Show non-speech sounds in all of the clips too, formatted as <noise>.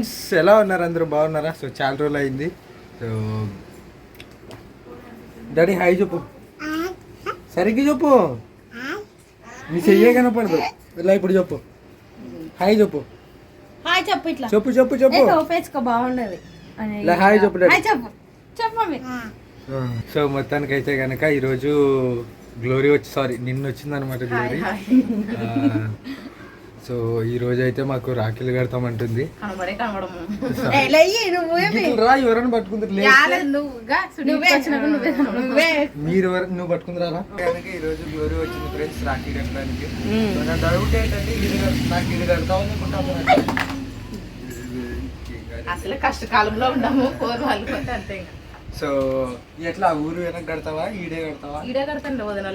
Friends ఎలా ఉన్నారు అందరూ? బాగున్నారా? సో చాలా రోజులు అయింది. సో డాడీ హాయ్ చెప్పు. సరిగ్గా చెప్పు. నీ చెయ్యే కనపడదు. ఇలా ఇప్పుడు చెప్పు. హాయ్ చెప్పు. హాయ్ చెప్పు ఇట్లా. చెప్పు చెప్పు చెప్పు. బాగుండదు. ఇలా హాయ్ చెప్పు డాడీ. చెప్పు. సో మొత్తానికి అయితే కనుక ఈరోజు గ్లోరీ వచ్చి సారీ నిన్న వచ్చింది అనమాట గ్లోరీ సో ఈ రోజు అయితే మాకు రాఖీలు కడతామంటుంది. రా ఎవరైనా మీరు నువ్వు పట్టుకుందిరా ఈ రోజు గ్లోరీ వచ్చింది ఫ్రెండ్స్ రాఖీ కట్టడానికి. సో నా డౌట్ ఏంటంటే ఇది నాకు ఇది కడతావు అనుకుంటాము అసలు కష్టకాలంలో ఉన్నాము కోరు అంతే సో ఎట్లా ఊరు వెనక కడతావా ఈడే కడతావా? వీడియో కడతాను వదిన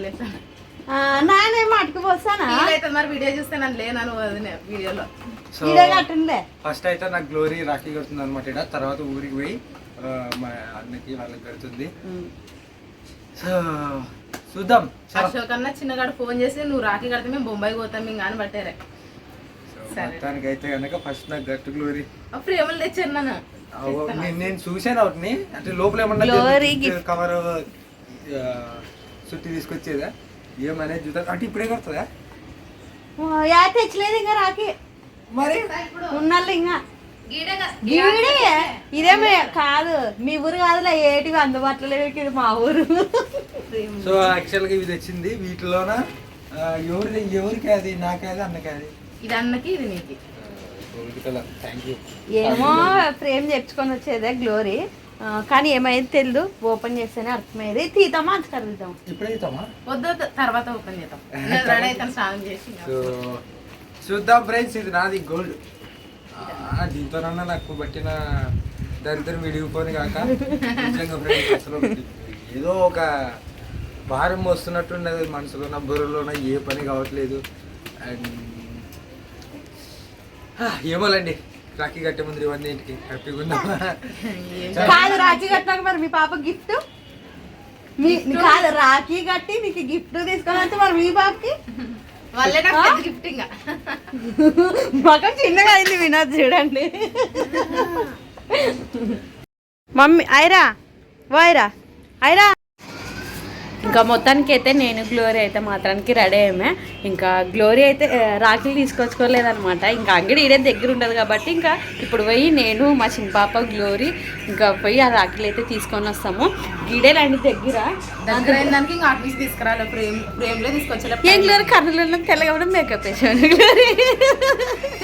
వాళ్ళు నానేమో అటుకుపోస్తానా అయితే మరి వీడియో చూస్తే నన్ను లేనని వదిన వీడియోలో. సో ఇదే కట్టుండే ఫస్ట్ అయితే నాకు గ్లోరీ రాఖీ కడుతుంది అనమాట ఇక్కడ తర్వాత ఊరికి పోయి ఆ, మా అన్నకి వాళ్ళకి కడుతుంది సో చూద్దాం. సో అశోక్ అన్న చిన్నగాడు ఫోన్ చేసి నువ్వు రాఖీ కడితే మేము బొంబాయి పోతాం మేము కానీ పట్టారే. మొత్తానికి అయితే కనుక ఫస్ట్ నాకు గట్టు గ్లోరీ. ఆ ప్రేమలు తెచ్చాను నన్ను. అవ్వ, నేను నేను చూసాను వాటిని. అంటే లోపల ఏమన్నా కవర్ చుట్టి తీసుకొచ్చేదా? ఏమనేది చూద్దాం అంటే ఇప్పుడే కడుతుందా? యా తెచ్చలేదు ఇంకా రాకి. మరి? ఉన్నాళ్ళు ఇంకా. గీడే. ఇదేమే కాదు మీ ఊరు కాదులే ఏటివి అందుబాటులో లేవు ఇది మా ఊరు. సో యాక్చువల్గా ఇది తెచ్చింది వీటిలోన? ఎవరి ఎవరికి అది నాకే అది అన్నకే అది ఇది అన్నకి ఇది నీకు థ్యాంక్ యూ ఏమో ఫ్రేమ్ తెచ్చుకొని వచ్చేదే గ్లోరీ కానీ ఏమైంది తెలియదు ఓపెన్ చేస్తేనే అర్థమయ్యేది. తీతామా అంత కలుగుతాం వద్దు తర్వాత ఓపెన్ చేద్దాం. రెడీ స్నానం చేసి చూద్దాం ఫ్రెండ్స్. ఇది నాది గోల్డ్ దీంతోనన్నా నాకు పట్టిన దరిద్రం విడిగిపోని కాక నిజంగా ఫ్రెండ్స్ అసలు ఏదో ఒక భారం వస్తున్నట్టున్నది మనసులో నా బుర్రలోన. ఏ పని కావట్లేదు. అండ్ ఏమోలండి. రాఖీ కట్టే ముందు ఇవన్నీ ఇంటికి హ్యాపీగా కాదు రాఖీ కట్టినాక మరి మీ పాప గిఫ్ట్? మీ కాదు రాఖీ కట్టి నీకు గిఫ్ట్ తీసుకొని వచ్చి మరి మీ పాపకి? గిఫ్ట్ ఇంకా. మొఖం చిన్నగా అయింది వినోద్ చూడండి. <laughs> మమ్మీ ఐరా వైరా ఐరా. ఇంకా మొత్తానికి అయితే నేను గ్లోరీ అయితే మాత్రానికి రెడీ అయ్యామే. ఇంకా గ్లోరీ అయితే రాఖీలు తీసుకొచ్చుకోలేదన్నమాట. ఇంకా అంగడి ఈడే దగ్గర ఉండదు కాబట్టి ఇంకా ఇప్పుడు పోయి నేను మా చిన్న పాప గ్లోరీ ఇంకా పోయి ఆ రాఖీలు అయితే తీసుకొని వస్తాము. గిడేలండి దగ్గర. దగ్గర ఇంకా ఆఫీస్ తీసుకురాలి. ఫ్రేమ్ ఫ్రేమ్లో తీసుకొచ్చలే ఏం గ్లోరీ కర్నూలు తెల్లగా కూడా మేకప్ వేసాను గ్లోరీ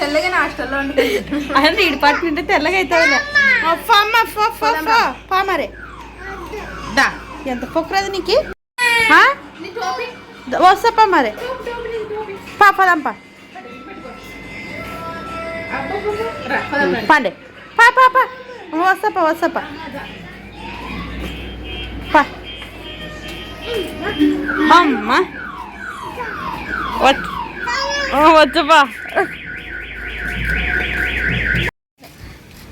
తెల్లగా హాస్టల్లో ఉండి అదే డిపార్ట్మెంట్ తెల్లగా అవుతుంది పా మరే. దా. ఎంత పొక్కరది నీకు? వస్తాపా మరి పా పదంపా. పండే పా పా పా వస్తాపా వస్తాపా పా అమ్మా వచ్చు వచ్చపా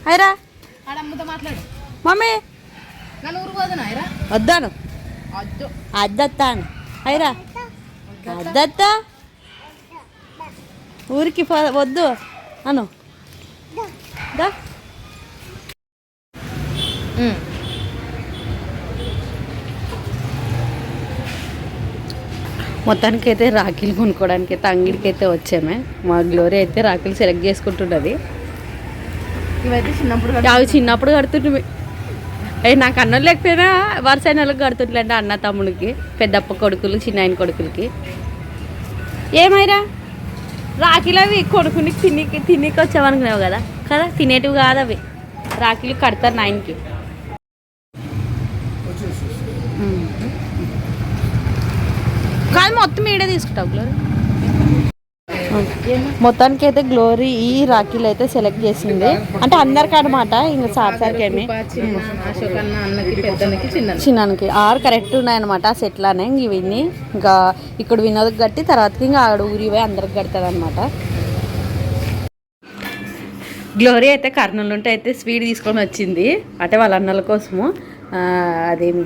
అయిరా మమ్మీ వద్దాను అద్దత్తాను. అయిరా. అద్దత్త? ఊరికి వద్దు. అను. మొత్తానికి అయితే రాఖీలు కొనుక్కోవడానికి అయితే అంగిడికి అయితే వచ్చామే. మా గ్లోరీ అయితే రాఖీలు సెలెక్ట్ చేసుకుంటున్నది. ఇవైతే చిన్నప్పుడు అవి చిన్నప్పుడు కడుతుంటే నాకు అన్న లేకపోయినా వరుస వాళ్ళకి కడుతుంటే అన్న తమ్ముడికి పెద్దప్ప కొడుకులు చిన్న ఆయన కొడుకులకి. ఏమైరా? రాఖీలు అవి కొడుకుని తినికి తినికి వచ్చామనుకున్నావు కదా? కదా తినేటివి కాదు అవి. రాఖీలు కడతారు నాయనకి. కాదు మొత్తం ఈడే తీసుకుంటావు మొత్తానికి అయితే గ్లోరీ ఈ రాఖీలు అయితే సెలెక్ట్ చేసింది. అంటే అందరికి అనమాట ఇంకా సార్ సార్కి ఏమి? చిన్న అశోక్ అన్న అన్నకి పెద్దన్నకి చిన్న చిన్నానికి ఆరు కరెక్ట్ ఉన్నాయన్నమాట ఆ సెట్లానే ఇంక ఇవన్నీ ఇంకా ఇక్కడ వినోదకి కట్టి తర్వాతకి ఇంకా ఆడ ఊరి పోయి అందరికి కడతారు అనమాట గ్లోరీ అయితే కర్నూలు ఉంటే అయితే స్వీట్ తీసుకొని వచ్చింది. అంటే వాళ్ళ అన్నల కోసము. అదేమి?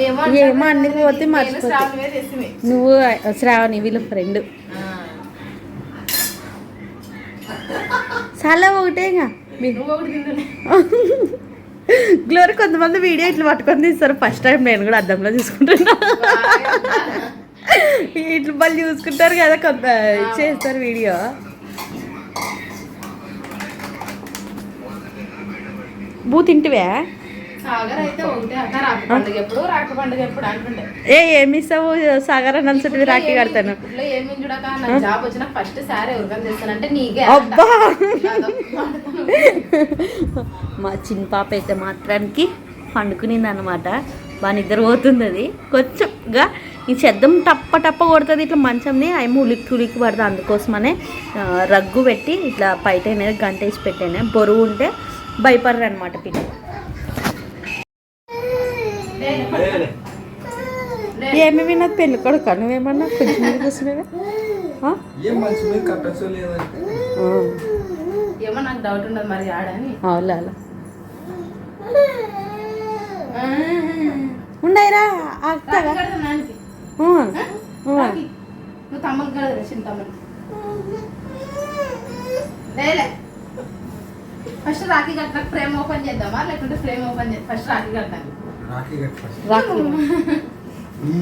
ఏమో అన్ని పోతే మర్చిపోతే. శ్రావణమే తెస్తుంది నువ్వు శ్రావణి వీళ్ళ ఫ్రెండ్ చాలా ఒకటే గ్లోరీ <laughs> కొంతమంది వీడియో ఇట్లా పట్టుకొని తీస్తారు. ఫస్ట్ టైం నేను కూడా అద్దంలో చూసుకుంటున్నా. <laughs> ఇట్లా వాళ్ళు చూసుకుంటారు కదా కొంత చేస్తారు వీడియో. బూ తింటివే? ఏ ఏమి ఇస్తావు సాగర్ నలుసుటి రాఖీ కడతాను. అబ్బా! మా చిన్న పాప అయితే మాత్రానికి పండుకునింది అనమాట బాగా నిద్ర పోతుంది అది. కొంచెంగా ఈ శబ్దం టప్ప టప్ప కొడుతుంది ఇట్లా మంచంని ఏమో ఉలిక్కి ఉలిక్కి పడుతుంది. అందుకోసమనే రగ్గు పెట్టి ఇట్లా బయట అనేది గంట వేసి పెట్టాను. బరువు ఉంటే భయపడరు అనమాట పిల్లలు. ఏమేమి నాకు పెళ్ళి కొడుకు? నువ్వేమన్నా కొంచెం మీద ఏమో నాకు డౌట్ ఉండదు మరి ఆడని అవులా ఉండయిరా. నువ్వు తమ్ముడు కదా చిన్న తమ్ముడు. లేలే. ఫస్ట్ రాఖీ కట్టడానికి ఫ్రేమ్ ఓపెన్ చేద్దామా? లేకుంటే ఫ్రేమ్ ఓపెన్ చేద్దాం ఫస్ట్ రాఖీ కట్టాలి. రాఖీ కట్టాలి rakhi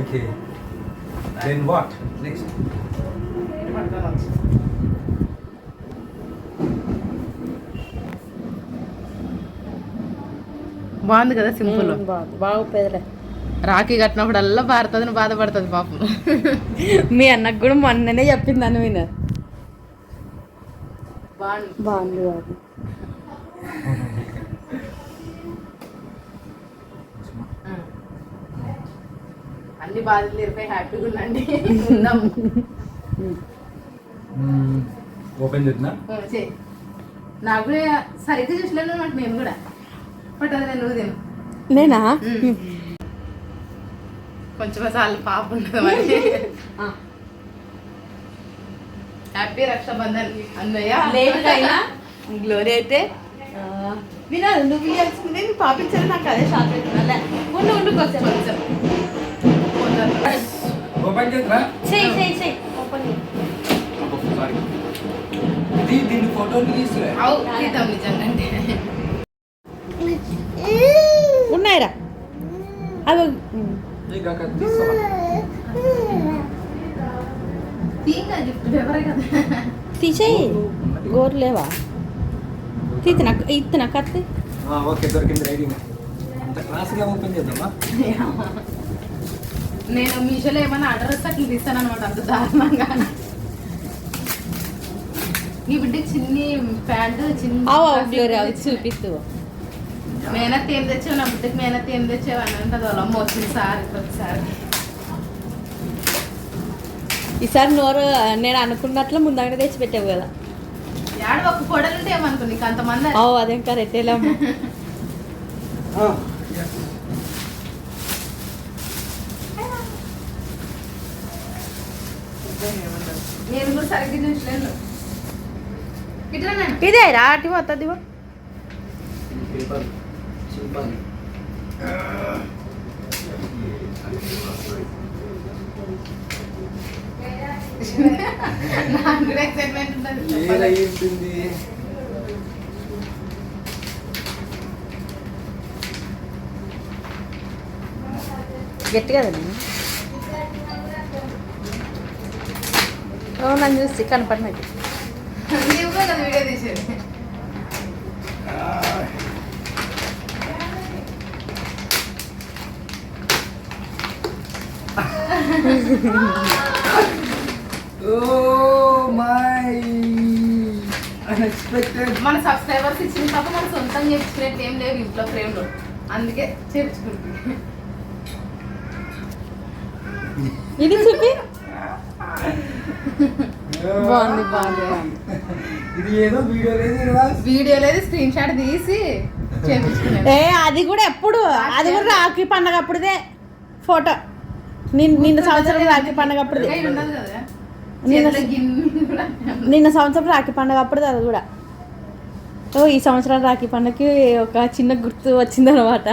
okay. Then what next పట్టుకొని వచ్చి బాగుంది కదా సింపుల్. బాగుంది. బాగా ఉపయోగలే రాఖీ కట్టినప్పుడల్లా భారతదని బాధపడుతుంది పాపం. మీ అన్నకు కూడా మొన్ననే చెప్పింది అని విన బాగుంది బాగుంది. అన్ని బాధలు తీరిపోయి హ్యాపీగా ఉండండి. <laughs> ఉందాం ఓపెన్ చేద్దా. నాకు కూడా సరిగ్గా చూసలేను అనమాట నేను కూడా. బట్ అది నేను తిను. నేనా? కొంచెం చాలు పాప ఉంటుంది మరి. హ్యాపీ రక్షాబంధన్ అన్నయ్య. లేట్గా అయినా గ్లోరీ అయితే. వినాలి నువ్వు ఇవ్వాల్సిందే నువ్వు పాపించాలి నాకు అదే షాక్ అవుతుందా ఉండు ఉండు కొంచెం కొంచెం. ఓపెన్ చేద్దా చెయ్యి చెయ్యి చెయ్యి ఓపెన్ సారీ ఇది దీన్ని ఫోటోలు తీసుకురా అవు తీద్దాం నిజంగా అంటే ఉన్నాయిరా అవి నీకు అక్కడ తీసుకోవా తీగా గిఫ్ట్ ఎవరే కదా తీసేయి గోరు లేవా తీతిన ఇత్తిన కత్తి ఓకే దొరికింది రైడింగ్ అంత క్లాస్గా ఓపెన్ చేద్దామా నేను మీషోలో ఏమైనా ఆర్డర్ వస్తే అట్లా తీస్తాను అనమాట అంత దారుణంగా. నీ బిడ్డకి చిన్ని ప్యాంటు చిన్ని చూపిస్తూ మేనత్ ఏం తెచ్చావు? నా బిడ్డకి మేనత్ ఏం తెచ్చావు? అని అంటది వాళ్ళ అమ్మ వచ్చింది సార్ ప్రతిసారి ఈసారి నోరు నేను అనుకున్నట్లు ముందంగా తెచ్చి పెట్టావు కదా. యాడ ఒక కొడలు ఉంటే ఏమనుకో నీకు అంతమంది అదేం కరెక్ట్ ఎలా నేను కూడా సరిగ్గా చూసలేను ఇట్లా నేను ఇదే రా అటు వస్తుంది పేపర్ సింపల్ నాకు కూడా ఎక్సైట్మెంట్ ఉంటుంది ఏలా ఏంటుంది గట్టి కదా ఓ నన్ను చూసి కనపడినట్టు నీవు కూడా కదా వీడియో తీసేది ఓ మై అన్ఎక్స్పెక్టెడ్ మన సబ్స్క్రైబర్స్ ఇచ్చిన తప్ప మన సొంతం చేర్చుకునేట్టు ఏం లేవు ఇంట్లో ఫ్రేమ్లో అందుకే చేర్చుకుంటుంది ఇది చూపి. బాగుంది బాగుంది. ఇది ఏదో వీడియో లేదు వీడియో లేదు స్క్రీన్ షాట్ తీసి ఏ అది కూడా ఎప్పుడు? అది కూడా రాఖీ పండగ అప్పుడుదే. ఫోటో. నిన్న నిన్న సంవత్సరం రాఖీ పండగ అప్పుడుదే. నిన్న- సంవత్సరం రాఖీ పండగ అప్పుడుదే అది కూడా. ఓ ఈ సంవత్సరం రాఖీ పండగకి ఒక చిన్న గుర్తు వచ్చిందనమాట.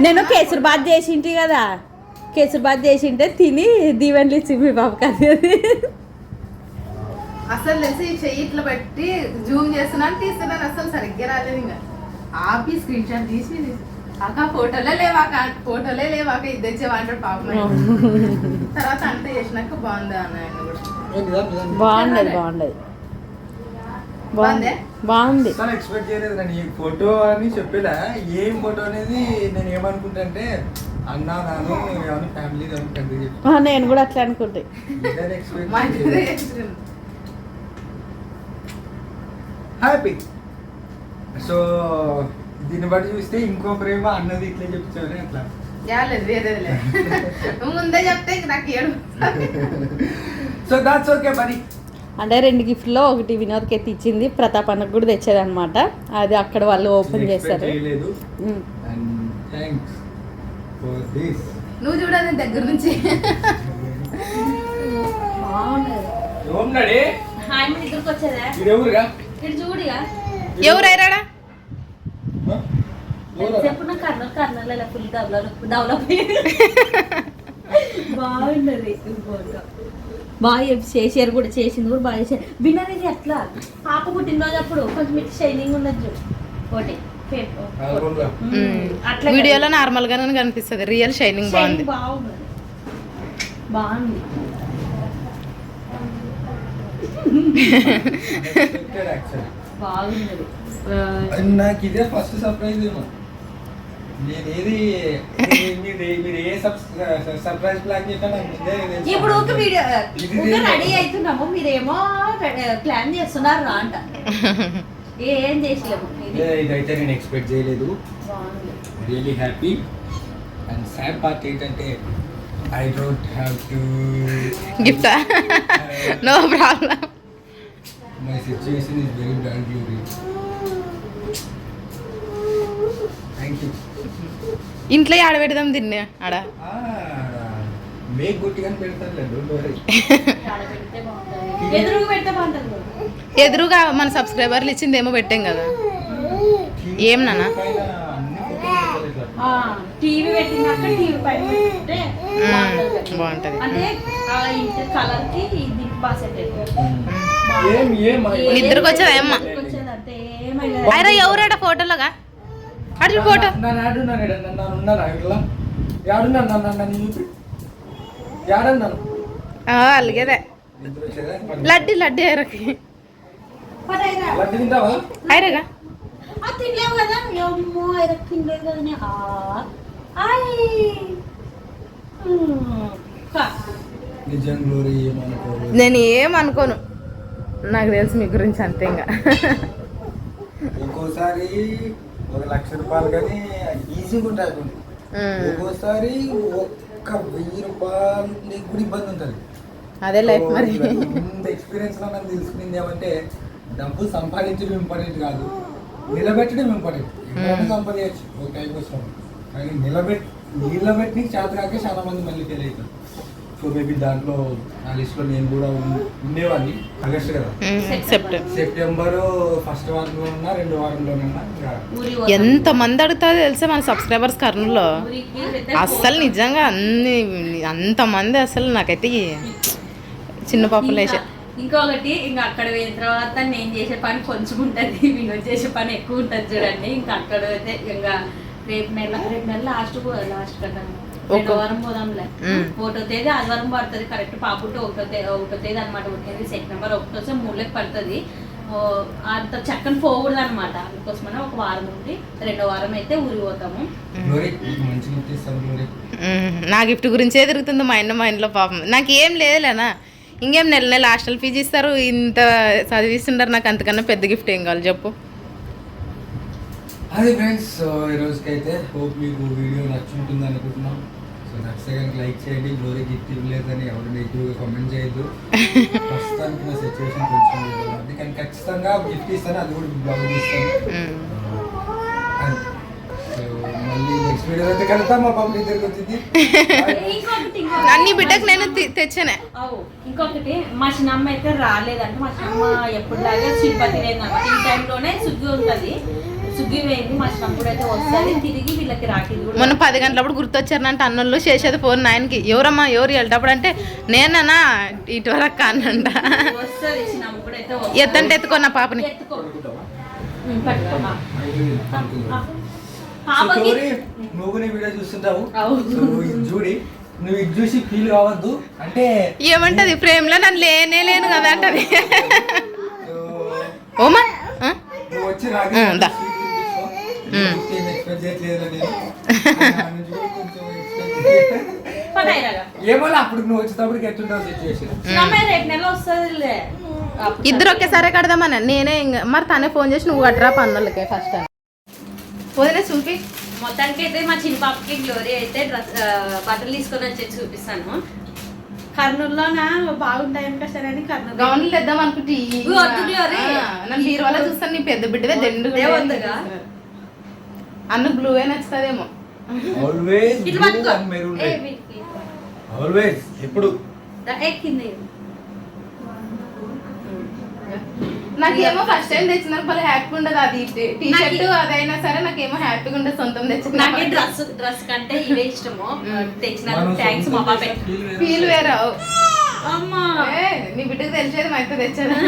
నేను కేసరిబాద్ చేసింటి కదా. కేసరిబాద్ చేసింటే తిని దీవెనలు ఇచ్చి మీ బాబుకి అది. అసలు తెలిసి ఈ చెయ్యి ఇట్లా పెట్టి జూమ్ చేస్తున్నాను తీస్తున్నాను అసలు సరిగ్గా రాలేదు ఇంకా. ఆపి స్క్రీన్ షాట్ తీసి అక్క ఫోటోలే లేవాక ఫోటోలే లేవాక ఇది తెచ్చేవా అంటాడు పాపం తర్వాత అంతా చేసినాక బాగుందా అన్న బాగుండదు బాగుండదు. బాగుంది. బాగుందే? అసలు ఎక్స్పెక్ట్ చేయలేదు నేను ఈ ఫోటో అని చెప్పేలా ఏం ఫోటో అనేది నేను ఏమనుకుంటా అంటే అన్న నాను ఏమైనా ఫ్యామిలీ చెప్పి. ఆ, నేను కూడా అట్లా అనుకుంటే. హ్యాపీ సో దీన్ని బట్టి చూస్తే ఇంకో ప్రేమ అన్నది ఇట్లా చెప్తాను అట్లా. <laughs> ముందే చెప్తే నాకు ఏడు సో దాట్స్ ఓకే మరి అంటే రెండు గిఫ్ట్లో ఒకటి వినోద్కి ఎత్తి ఇచ్చింది. ప్రతాప్ అన్నకు కూడా తెచ్చేదన్నమాట అది అక్కడ వాళ్ళు ఓపెన్ దిస్ నువ్వు చూడాలి దగ్గర నుంచి. ఎవరైరాడా? చెప్పు నా Kurnool Kurnool full develop develop బాగున్నది ఫోటో బాగా చెప్పి చేసారు కూడా చేసింది కూడా బాగా చేశారు. విన్నర్ ఇది ఎట్లా? పాప పుట్టినరోజు అప్పుడు కొంచెం ఇటు షైనింగ్ చూడు ఒకటి ఆల్బమ్లా. అట్లా వీడియోలో నార్మల్ గానే కనిపిస్తుంది. రియల్ షైనింగ్ బాగుంది. బాగుంది. బాగుంది. నాకు ఇదే ఫస్ట్ సర్ప్రైజ్ ఏమో. ఇప్పుడు ఒక వీడియో రెడీ అవుతున్నాము మీరేమో ప్లాన్ చేస్తున్నారు రా అంట. ఏం చేసలేము ఇదైతే నేను ఎక్స్పెక్ట్ చేయలేదు. Really happy and sad part ఏంటంటే I don't have to గిఫ్టా. No problem my situation is very bad glory thank you ఇంట్లో ఆడ. పెడదాం దీన్ని ఆడ ఎదురుగా పెడితే బాగుంటుంది కదా. ఎదురుగా మన సబ్స్క్రైబర్లు ఇచ్చింది ఏమో పెట్టాం కదా. ఏం నాన్న? ఆ, టీవీ పెట్టినాక టీవీ పైన పెట్టుకుంటే బాగుంటుంది. అంటే కలర్కి బాగా సెట్ నిద్రకు వచ్చేదా అమ్మ? అయిరా ఎవరాడ ఫోటోలోగా? అటు ఫోటో నన్ను ఆడున్నాను నన్ను ఉన్నాను ఇట్లా యాడున్నాను నన్ను నన్ను చూపి యాడన్నాను అలాగేదే లడ్డి లడ్డి ఐరకి. లడ్డు తింటావా ఐరగా తినలేవు కదా అమ్మో తినలేదు కదా నేను ఏం అనుకోను నాకు తెలుసు మీ గురించి అంతే ఇంకా ఇంకోసారి ఒక లక్ష రూపాయలు కానీ ఈజీగా ఉంటుంది ఒక్కోసారి ఒక్క వెయ్యి రూపాయలు నీకు కూడా ఇబ్బంది ఉంటుంది. అదే లైఫ్ మరి. ఎక్స్పీరియన్స్లో నాకు తెలుసుకునేది ఏమంటే డబ్బు సంపాదించడం ఇంపార్టెంట్ కాదు. నిలబెట్టడం ఇంపార్టెంట్ ఎక్కడైనా సంపాదించచ్చు ఒక టైం కోసం. కానీ నిలబెట్ నిలబెట్టి చేత కాక చాలా మంది మళ్ళీ ఫెయిల్ అవుతారు. సో మేబీ దాంట్లో ఆ లిస్ట్లో నేను కూడా ఉండేవాడిని. ఆగస్ట్ కదా. సెప్ట్ సెప్టెంబర్. ఫస్ట్ వారంలో ఉన్నా రెండో వారంలో. ఎంత మంది అడుగుతుందో తెలుసా మన సబ్స్క్రైబర్స్ కర్నూలులో? అస్సలు నిజంగా అన్ని అంతమంది అసలు నాకైతే చిన్న పాపులేషన్ ఇంకా- ఇంకొకటి ఇంకా అక్కడ పోయిన తర్వాత నేను చేసే పని కొంచెం ఉంటుంది. <laughs> వినోద్ చేసే పని ఎక్కువ ఉంటుంది చూడండి. ఇంకా అక్కడ అయితే ఇంకా రేపు నెల రేపు నెల లాస్ట్ లాస్ట్ కదా ఒక- వారం పోదాంలే. ఒకటో తేదీ ఆదివారం పడుతుంది కరెక్ట్. పాపుట్టు ఒకటో తేదీ ఒకటో తేదీ అనమాట ఒకటి సెప్టెంబర్ ఒకటో వస్తే మూడులోకి పడుతుంది. అంత చక్కని పోకూడదు అనమాట అందుకోసమనే ఒక వారం ఉంది రెండో వారం అయితే ఊరికి పోతాము. నా గిఫ్ట్ గురించే తిరుగుతుంది మా ఇంట్లో మా ఇంట్లో పాపం. నాకు ఏం లేదులేనా ఇంకేం నెల నెల హాస్టల్ ఫీజు ఇస్తారు. ఇంత చదివిస్తుంటారు నాకు అంతకన్నా పెద్ద గిఫ్ట్ ఏం కావాలి చెప్పు. అది ఫ్రెండ్స్ ఈ హోప్ మీకు వీడియో నచ్చుంటుంది అనుకుంటున్నాం. సో నచ్చితే కనుక లైక్ చేయండి గ్లోరీ గిఫ్ట్ ఇవ్వలేదని ఎవరు నెగిటివ్గా కామెంట్ చేయొద్దు. <laughs> ప్రస్తుతానికి నా సిచ్యువేషన్ కొంచెం ఇది ఉంది. కానీ ఖచ్చితంగా గిఫ్ట్ ఇస్తాను అది కూడా బ్లాగ్ ఇస్తాను మళ్ళీ నెక్స్ట్ వీడియో అయితే మా పాప వచ్చింది. అన్ని బిడ్డకు నేను తెచ్చానే. ఇంకొకటి మా చిన్నమ్మ అయితే రాలేదంటే. మా చిన్నమ్మ ఎప్పుడులాగే తిరుపతి లేదన్నమాట ఈ టైంలోనే సుగ్గి ఉంటుంది. సుగ్గి పోయింది మా తమ్ముడు అయితే వస్తుంది తిరిగి వీళ్ళకి రాఖీ కూడా. మొన్న పది గంటలప్పుడు గుర్తొచ్చారంటే అన్నోళ్ళు చేసేది ఫోన్ నైన్కి ఎవరమ్మా ఎవరు వెళ్ళేటప్పుడు అంటే నేనన్నా ఇటువరకు అన్నంట. ఎత్తంటే ఎత్తుకున్న పాపని. నువ్వు నీ వీడియో చూస్తుంటావు. ఇది చూడి నువ్వు ఇది చూసి ఫీల్ కావద్దు. అంటే ఏమంటది ఫ్రేమ్లో నన్ను లేనే లేను కదా అంటది. ఓమా వచ్చి <laughs> ఏమో అప్పుడు నువ్వు ఎట్లుంటావు సిచ్యువేషన్ ఇద్దరు ఒకేసారి కడదామని. నేనే ఇంక మరి తనే ఫోన్ చేసి నువ్వు కట్టరా పన్నులకే ఫస్ట్ అని. వదిలే చూపి మొత్తానికి అయితే మా చిన్న పాపకి గ్లోరీ అయితే డ్రెస్ బట్టలు తీసుకొని వచ్చి చూపిస్తాను. కర్నూలులోన? బాగుంటాయి సరే అని కర్నూలు గౌన్లు తెద్దాం అనుకుంటే చూస్తాను నీ పెద్ద బిడ్డవే దండు. అన్న బ్లూ ఏ నచ్చుతుందేమో ఆల్వేస్ మెరూన్. ఆల్వేస్ ఎప్పుడు. నాకేమో ఫస్ట్ టైం తెచ్చినారు భలే హ్యాపీ ఉండదు అది. టీ షర్ట్ అదైనా సరే నాకేమో హ్యాపీగా ఉండదు సొంతం తెచ్చిన నాకే డ్రెస్ డ్రెస్ కంటే ఇవే ఇష్టము. <laughs> తెచ్చినారు థ్యాంక్స్ మా పాప ఫీల్ వేరే. అమ్మా. ఏ, నీ బిడ్డకు తెలిసేది మా అయితే తెచ్చాను <laughs>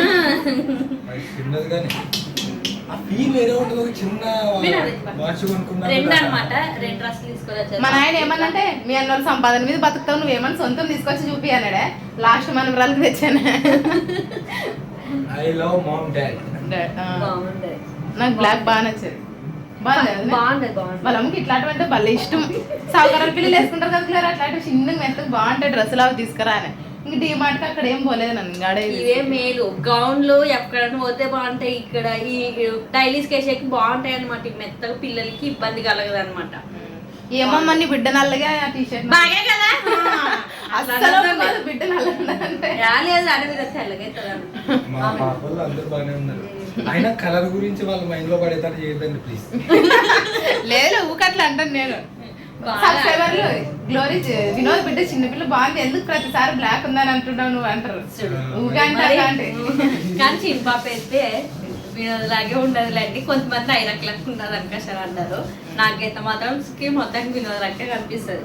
మన ఆయన ఏమన్నంటే మీ అన్నోళ్ళ సంపాదన మీద బతుకుతావు నువ్వేమన్నా సొంతం తీసుకొచ్చి చూపి అన్నాడే. లాస్ట్ మన బ్రాలకు తెచ్చాను. ఐ లవ్ మామ్ డాడ్ ఆ, బాగుంది నాకు బ్లాక్ బాగా నచ్చేది. బాగుంది బాగుంది బాగుంది వాళ్ళ అమ్మకి ఇట్లాంటివి అంటే భలే ఇష్టం. సౌకర్యాలు పిల్లలు వేసుకుంటారు కదా క్లియర్ అట్లాంటివి చిన్నగా మెత్తగా బాగుంటాయి డ్రెస్సులు అవి తీసుకురా అని. ఇంక డీ మార్ట్కి అక్కడ ఏం పోలేదు నన్ను ఇవే మేలు. గౌన్లు ఎక్కడైనా పోతే బాగుంటాయి. ఇక్కడ ఈ టైలీస్ కేసేకి బాగుంటాయి అనమాట మెత్తగా పిల్లలకి ఇబ్బంది కలగదు అనమాట ఏమమ్మా నీ బిడ్డ నల్లగా టీ షర్ట్ బాగే కదా? <laughs> అస్సలు ఒప్పుకోదు బిడ్డ నల్లగా అంటే రాలేదు అడవి తెల్లగైతుంది మా పాపలు అందరూ బాగానే ఉన్నారు. అయినా కలర్ గురించి వాళ్ళ మైండ్లో పడేటట్టు చేయొద్దండి ప్లీజ్ <laughs> లేదు ఊకట్లా అంటాను నేను. గ్లోరీ వినోద్ బిడ్డ చిన్నపిల్ల బాగుంది. ఎందుకు ప్రతిసారి బ్లాక్ ఉందని అంటున్నావు నువ్వు? అంటారు. కానీ చిన్న పాప అయితే వినోదలాగే ఉండదులేండి. కొంతమంది ఐదు రకాలకు ఉన్నది అనుకోసారి అన్నారు. నాకైతే మాత్రం స్కీమ్ మొత్తానికి వినోద్ రక్కే కనిపిస్తుంది.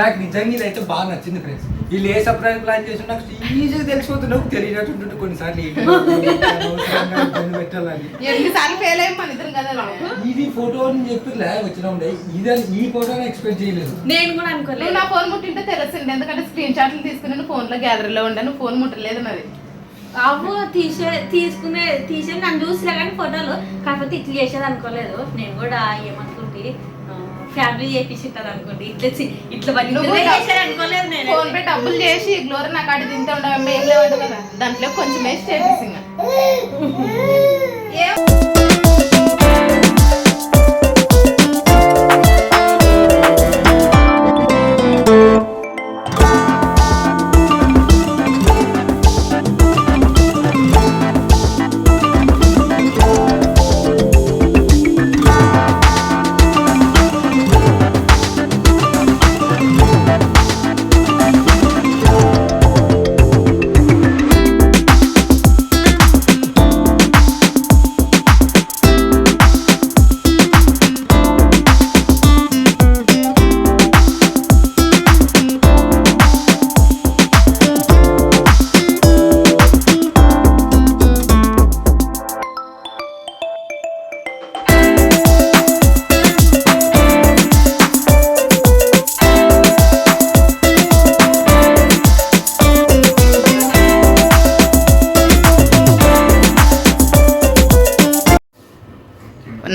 నాకు నిజంగా ఇదైతే బాగా నచ్చింది ఫ్రెండ్స్ వీళ్ళు ఏ సర్ప్రైజ్ ప్లాన్ చేసి నాకు ఈజీగా తెలిసిపోతుంది. నాకు తెలియనట్టుంటుంది కొన్నిసార్లు ఇబ్బంది పెట్టాలని? ఎన్నిసార్లు ఫెయిల్ అయ్యి మన ఇద్దరం కదా? ఇది ఫోటో అని చెప్పిలే వచ్చినప్పుడే ఇది ఈ ఫోటోని ఎక్స్పెక్ట్ చేయలేదు. నేను కూడా అనుకోలేదు. నా ఫోన్ ముట్టింటే తెలుస్తుంది. ఎందుకంటే స్క్రీన్ షాట్లు తీసుకుని ఫోన్లో గ్యాలరీలో ఉండే. నువ్వు ఫోన్ ముట్టలేదు నాది అవ్వు తీసే తీసుకునే తీసే నన్ను చూసినా కానీ ఫోటోలు కాకపోతే ఇట్లా చేసేది అనుకోలేదు. నేను కూడా ఏమనుకుంటే ఫ్యామిలీ చేపించింటారు అనుకోండి ఇట్లా ఇట్లా పని ఫోన్ పే డబ్బులు చేసి గ్లోరీ నాకు అడి తింటే ఉండవు ఏం లేవంట కదా దాంట్లో కొంచెం వేసి చేసేసి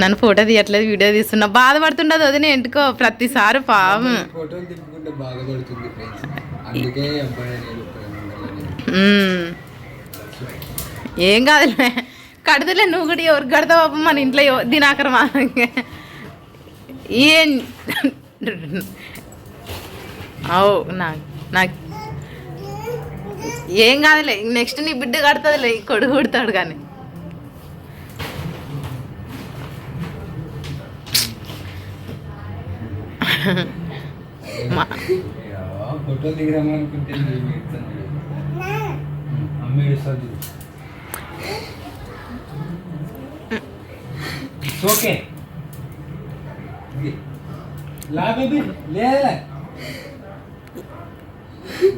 ఇంకా. ఏం నన్ను ఫోటో తీయట్లేదు వీడియో తీస్తున్నా. బాధపడుతుండదు వదిన ఎందుకో ప్రతిసారి పాము. ఏం కాదులే. కడతలే నువ్వు కూడా ఎవరికి కడతావు పాపం? మన ఇంట్లో దినాకర్ మా ఏం? అవు నాకు నాకు ఏం కాదులే. నెక్స్ట్ నీ బిడ్డ కడుతుందిలే కొడుకు కొడతాడు కానీ మా యా, ఫోటోలు దిగదాం అనుకుంటే నేను పెడతాను. అమ్మ ఏడుస్తుంది. సో ఓకే లా బేబీ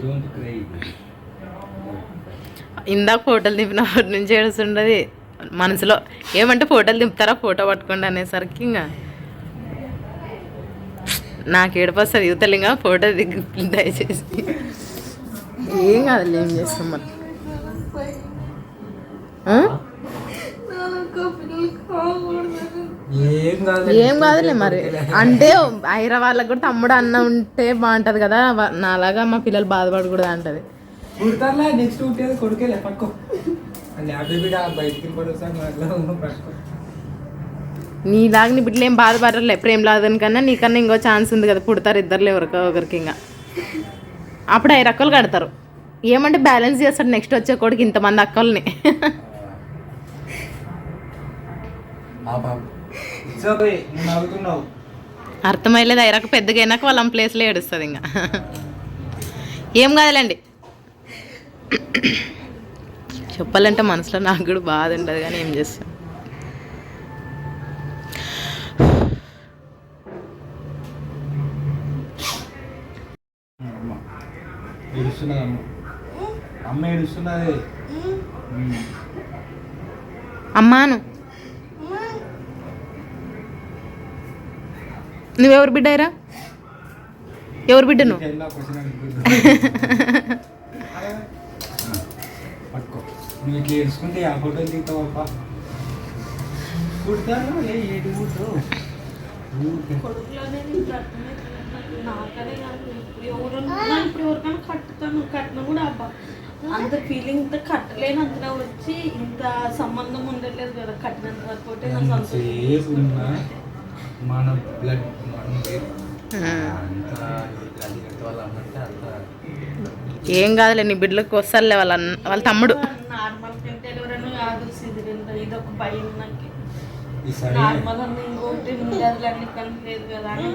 డోంట్ క్రై ఇందాక ఫోటోలు దింపినప్పటి నుంచి ఏడుస్తుండది. మనసులో ఏమంటే ఫోటోలు దింపుతారా ఫోటో పట్టుకోండి అనేసరికి ఇంకా నాకు ఏడుపు వస్తుంది యువతలింగా ఫోటో దిగు దయచేసి. ఏం కాదు ఏం చేస్తాం మరి? ఏం కాదు ఏం కాదులే మరి. అంటే ఐరా వాళ్ళకి కూడా తమ్ముడు అన్న ఉంటే బాగుంటది కదా నాలాగా మా పిల్లలు బాధపడకూడదు అంటది. నెక్స్ట్ పట్టుకో. పట్టుకో నీలాగా నీ బిడ్డలు ఏం బాధపడలే ప్రేమ లాదని కన్నా నీకన్నా ఇంకో ఛాన్స్ ఉంది కదా. పుడతారు ఇద్దరులో ఎవరికో ఒకరికి ఇంకా. అప్పుడు ఐదు అక్కలు కడతారు. ఏమంటే బ్యాలెన్స్ చేస్తాడు నెక్స్ట్ వచ్చే కొడుకు ఇంతమంది అక్కల్ని. అర్థమయ్యలేదు ఐరాక పెద్దగా అయినాక వాళ్ళ ప్లేస్లో ఏడుస్తుంది ఇంకా. ఏం కాదులేండి. చెప్పాలంటే మనసులో నాకు కూడా బాధ ఉండదు కానీ ఏం చేస్తాం? అమ్మ. ఏడుస్తున్నది. అమ్మాను నువ్వెవరు బిడ్డాయిరా? ఎవరు బిడ్డ నువ్వు ఎలా క్వశ్చన్ అడుగుతుంది పట్టుకో. నువ్వు ఇట్లా ఏడుచుకుంటే ఆ ఫోటో దిగుతావు అప్ప కుడతాను ఏ ఏడు కూర్చో ఇప్పుడు ఎవరికైనా కట్టుతాను కట్టిన కూడా అబ్బా. అంత ఫీలింగ్ ఇంత కట్టలేను అంత వచ్చి ఇంత సంబంధం ఉండట్లేదు కదా కట్టినంత వరకు మన బ్లడ్ ఏం కాదులే నీ బిడ్డలకు వస్తారులే వాళ్ళ వాళ్ళ తమ్ముడు. నార్మల్ కంటే ఎవరైనా కాదు ఇది ఒక భయం నాకు. ఈసారి నార్మల్ అన్న ఇంకోటి ఉండదు అన్ని కానీ లేదు కదా అని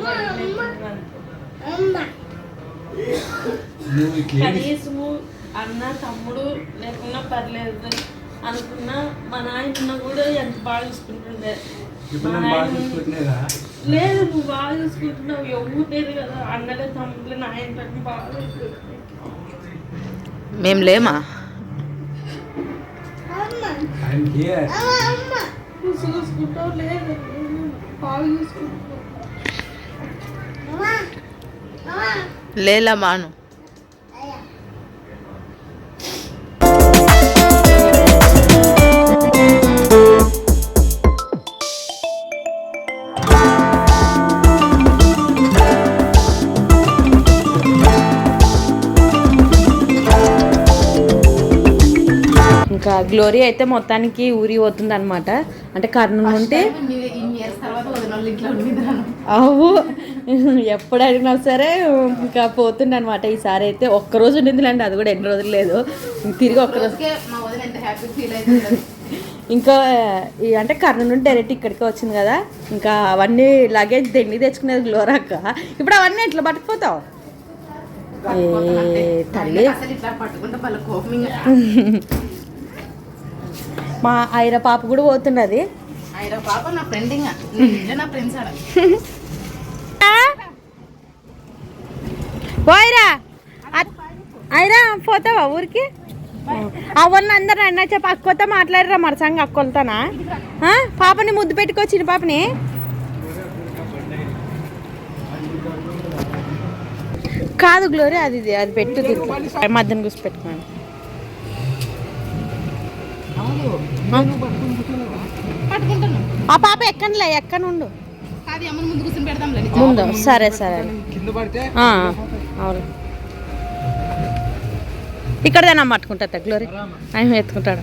కనీసము అన్న తమ్ముడు లేకున్నా పర్లేదు అనుకున్నా మా నాయన కూడా ఎంత బాగా చూసుకుంటుండే. లేదు నువ్వు బాగా చూసుకుంటున్నావు. ఎవరు లేదు కదా. అన్నలే తమ్ముడు నాయన బాగా. మేము లేమా? ఐఎమ్ హియర్ నువ్వు చూసుకుంటావు లేదు బాగా చూసుకుంటున్నావు లేలా మాను ఇంకా గ్లోరీ అయితే మొత్తానికి ఊరి పోతుంది అనమాట అంటే ఇంట్లో ఉండిద్దాను అవు ఎప్పుడు అడిగినా సరే ఇంకా పోతుండే అనమాట ఈసారి అయితే ఒక్కరోజు ఉండిందిలేండి అది కూడా ఎన్ని రోజులు లేదు. తిరిగి ఒక్కరోజు ఇంకా అంటే కర్నూలు నుండి డైరెక్ట్ ఇక్కడికి వచ్చింది కదా. ఇంకా అవన్నీ లగేజ్ దండి తెచ్చుకునేది గ్లోరాక ఇప్పుడు అవన్నీ ఎట్లా పట్టుకుపోతావు? ఏ తల్లి. <laughs> మా ఐర పాప కూడా పోతున్నది. ఆయన పాప నా ఫ్రెండ్ ఇంకా నేను నా ఫ్రెండ్స్ పోయిరా అయిరా పోతావా ఊరికి? అవన్నీ అందరు అన్న చెప్పి అక్కతో మాట్లాడరా మరసంగా అక్కొలతోనా? ఆ? పాపని ముద్దు పెట్టుకొచ్చిన పాపని? కాదు గ్లోరీ అది అది పెట్టు. మధ్యన కూర్చో పెట్టుకోండి పట్టుకుంటాను ఆ పాప ఎక్కనిలే ఎక్కనుండు? ముందు సరే సరే. కింద పడితే ఆ, అవును. ఇక్కడదేనా పట్టుకుంటా గ్లోరీ ఆయన ఎత్తుకుంటాడు?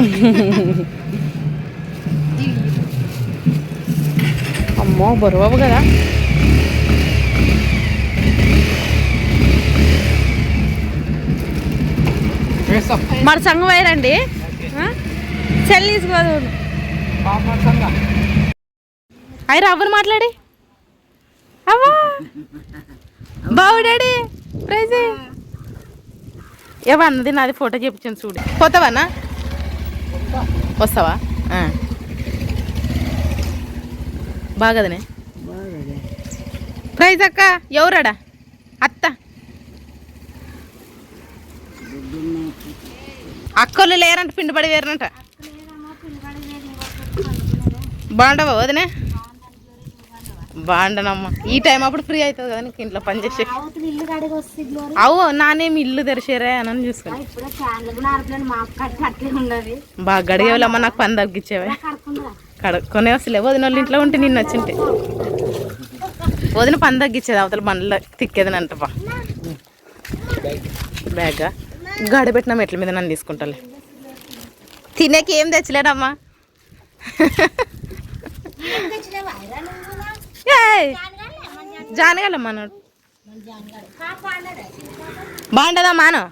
<laughs> అమ్మో బరువు కదా. మరి సంగం వేయరండి చెల్లి తీసుకోదు అయ్యి రవ్వరు మాట్లాడి. అవ్వా. బావు డాడీ ప్రైజ్ ఏమన్నది నాది ఫోటో చూపించాను చూడు. పోతావానా? వస్తావా? ఆ. బాగదనే. ప్రైజ్ అక్క ఎవరాడా? అత్త. అక్కలు లేరంట పిండి పడి వేరంట బాగుండవా వదినే? బాగుండనమ్మ. ఈ టైం అప్పుడు ఫ్రీ అవుతుంది కదా నీకు ఇంట్లో పని చేసే. అవు నానేమి ఇల్లు తెరిచేరే అని చూసుకుని ఇప్పుడు ఫ్యాన్లు కూడా బాగా గడిగేవాళ్ళమ్మ నాకు పని తగ్గించేవే. కడుక్కునే కడుక్కొనే వస్తలే. వదిన వాళ్ళు ఇంట్లో ఉంటే నిన్న వచ్చింటే. వదిన పని తగ్గించేది అవతల బండ్ల తిక్కేది అంటపా బ్యాగ్? గడబెట్టిన మెట్ల మీద నన్ను తీసుకుంటాలే. తినేకి ఏం తెచ్చలేడమ్మా జానగల నోడు బాగుండదా మాను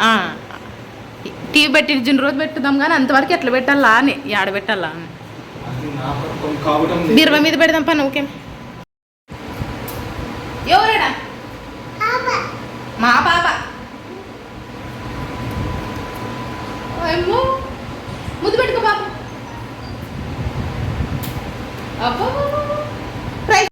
ఆ. టీవీ పెట్టి రోజు పెట్టుదాం కానీ అంతవరకు ఎట్లా పెట్టాలా అని ఆడ పెట్టాలా అని. బీరువా మీద పెడదాం పని ఓకే. ఎవరాడా? మా పాప. ఏమో ముద్దు పెట్టుకో పాప. అబ్బో